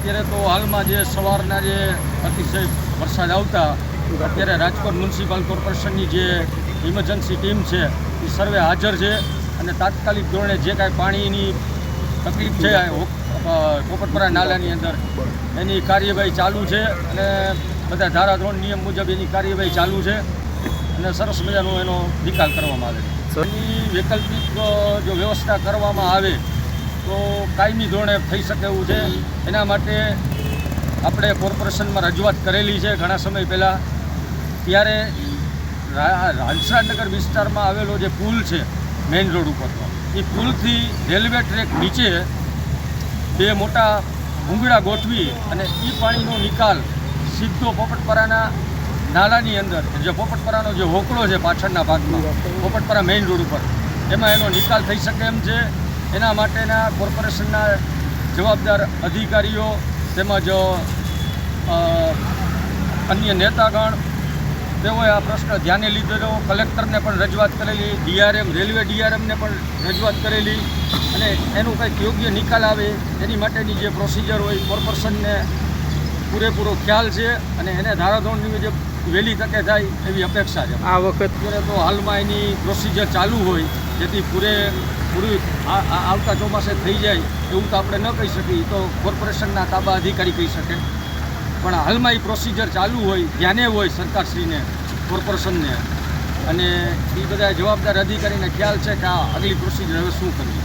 અત્યારે તો હાલમાં જે સવારના જે અતિશય વરસાદ આવતા, અત્યારે રાજકોટ મ્યુનિસિપલ કોર્પોરેશનની જે ઇમરજન્સી ટીમ છે, એ સર્વે હાજર છે અને તાત્કાલિક ધોરણે જે કાંઈ પાણીની તકલીફ છે પોપટપરા નાલાની અંદર, એની કાર્યવાહી ચાલુ છે અને બધા ધારાધોરણ નિયમ મુજબ એની કાર્યવાહી ચાલુ છે અને સરસ મજાનો એનો નિકાલ કરવામાં આવે છે. એની વૈકલ્પિક જો વ્યવસ્થા કરવામાં આવે તો કાયમી ધોરણે થઈ શકે એવું છે. એના માટે આપણે કોર્પોરેશનમાં રજૂઆત કરેલી છે ઘણા સમય પહેલાં. ત્યારે રા- રાંસરાનગર વિસ્તારમાં આવેલો જે પુલ છે, મેઇન રોડ ઉપરનો, એ પુલથી રેલવે ટ્રેક નીચે બે મોટા ભૂંગળા ગોઠવી અને એ પાણીનો નિકાલ સીધો પોપટપરાના નાલાની અંદર, જે પોપટપરાનો જે હોકળો છે પાછળના ભાગમાં, પોપટપરા મેઇન રોડ ઉપર, એમાં એનો નિકાલ થઈ શકે એમ છે. એના માટેના કોર્પોરેશનના જવાબદાર અધિકારીઓ તેમજ અન્ય નેતાગણ તેઓએ આ પ્રશ્ન ધ્યાને લીધેલો. કલેક્ટરને પણ રજૂઆત કરેલી ડીઆરએમ રેલવે ડીઆરએમને પણ રજૂઆત કરેલી અને એનું કંઈક યોગ્ય નિકાલ આવે એની માટેની જે પ્રોસિજર હોય કોર્પોરેશનને પૂરેપૂરો ખ્યાલ છે અને એને ધારાધોરણની મુજબ વહેલી તકે થાય એવી અપેક્ષા છે. આ વખત? તો હાલમાં એની પ્રોસિજર ચાલુ હોય જેથી પૂરે પૂરી આવતા ચોમાસે થઈ જાય એવું તો આપણે ન કહી શકીએ. તો કોર્પોરેશનના તાબા અધિકારી કહી શકે. પણ હાલમાં એ પ્રોસિજર ચાલુ હોય, ધ્યાને હોય સરકારશ્રીને, કોર્પોરેશનને. અને એ બધા જવાબદાર અધિકારીને ખ્યાલ છે કે આ આગલી પ્રોસિજર હવે શું કરવી?